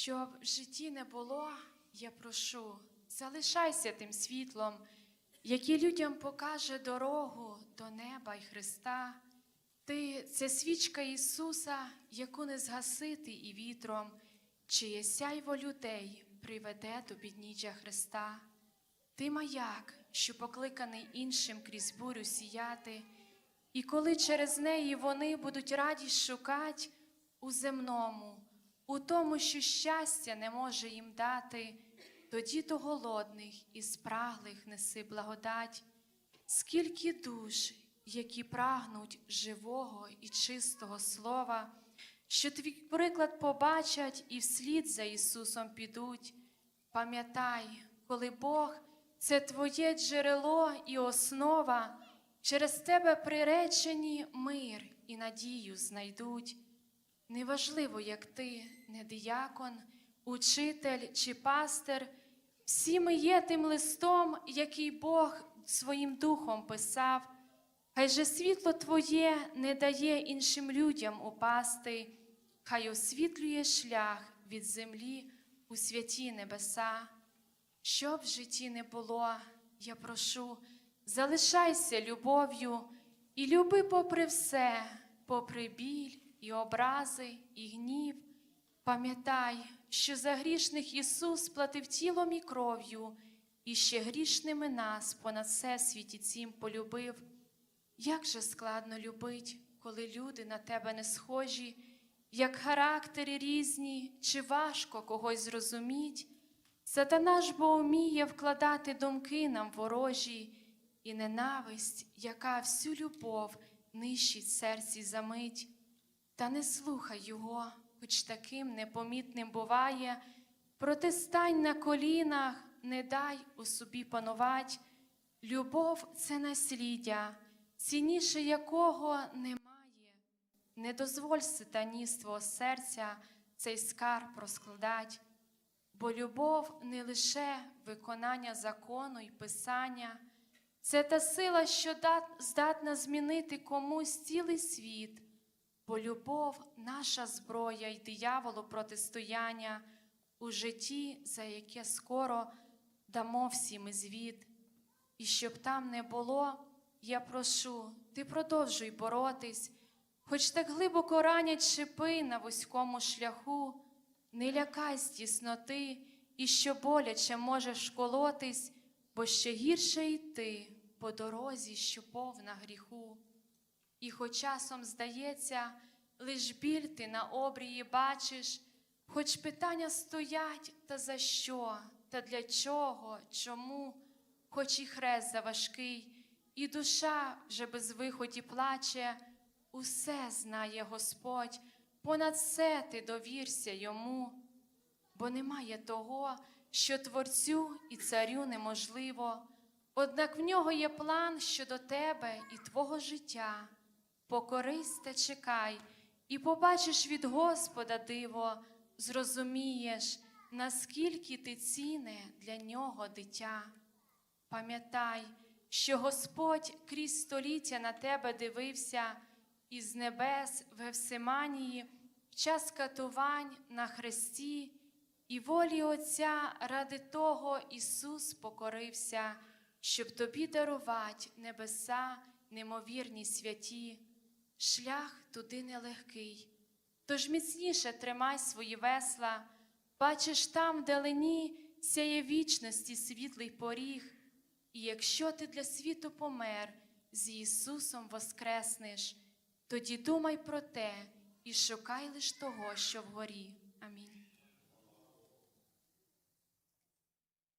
Щоб в житті не було, я прошу, залишайся тим світлом, який людям покаже дорогу до неба й Христа. Ти це свічка Ісуса, яку не згасити і вітром, чиє сяйво людей приведе до підніжжя Христа. Ти маяк, що покликаний іншим крізь бурю сіяти, і коли через неї вони будуть радість шукать у земному, у тому, що щастя не може їм дати, тоді до голодних і спраглих неси благодать, скільки душ, які прагнуть живого і чистого слова, що твій приклад побачать і вслід за Ісусом підуть. Пам'ятай, коли Бог це твоє джерело і основа, через тебе приречені мир і надію знайдуть. Неважливо, як ти, не диякон, учитель чи пастир, всі ми є тим листом, який Бог своїм духом писав. Хай же світло Твоє не дає іншим людям упасти, хай освітлює шлях від землі у святі небеса. Що в житті не було, я прошу, залишайся любов'ю і люби попри все, попри біль і образи, і гнів. Пам'ятай, що за грішних Ісус платив тілом і кров'ю, і ще грішними нас понад все світі цім полюбив. Як же складно любить, коли люди на тебе не схожі, як характери різні, чи важко когось зрозуміть. Сатана ж бо вміє вкладати думки нам ворожі, і ненависть, яка всю любов нищить серці за мить. Та не слухай його, хоч таким непомітним буває, проте стань на колінах, не дай у собі панувать. Любов це насліддя, цінніше якого немає. Не дозволь сатані з твого серця цей скарб розкладать, бо любов не лише виконання закону й писання, це та сила, що здатна змінити комусь цілий світ, бо любов наша зброя й дияволу протистояння у житті, за яке скоро дамо всім і звіт. І щоб там не було, я прошу, ти продовжуй боротись, хоч так глибоко ранять шипи на вузькому шляху, не лякай з тісноти, і що боляче можеш колотись, бо ще гірше йти по дорозі, що повна гріху. І хоч часом здається, лиш біль ти на обрії бачиш, хоч питання стоять, та за що, та для чого, чому, хоч і хрест заважкий, і душа вже без виході плаче, усе знає Господь, понад все ти довірся йому, бо немає того, що творцю і царю неможливо. Однак в нього є план щодо тебе і твого життя. Покорись та чекай, і побачиш від Господа диво, зрозумієш, наскільки ти ціне для нього дитя. Пам'ятай, що Господь крізь століття на тебе дивився із небес в Гевсиманії в час катувань на хресті, і волі Отця ради того Ісус покорився, щоб тобі дарувати небеса, немовірні святі. Шлях туди нелегкий, тож міцніше тримай свої весла, бачиш там, вдалині сяє вічності світлий поріг. І якщо ти для світу помер, з Ісусом воскреснеш, тоді думай про те і шукай лиш того, що вгорі. Амінь.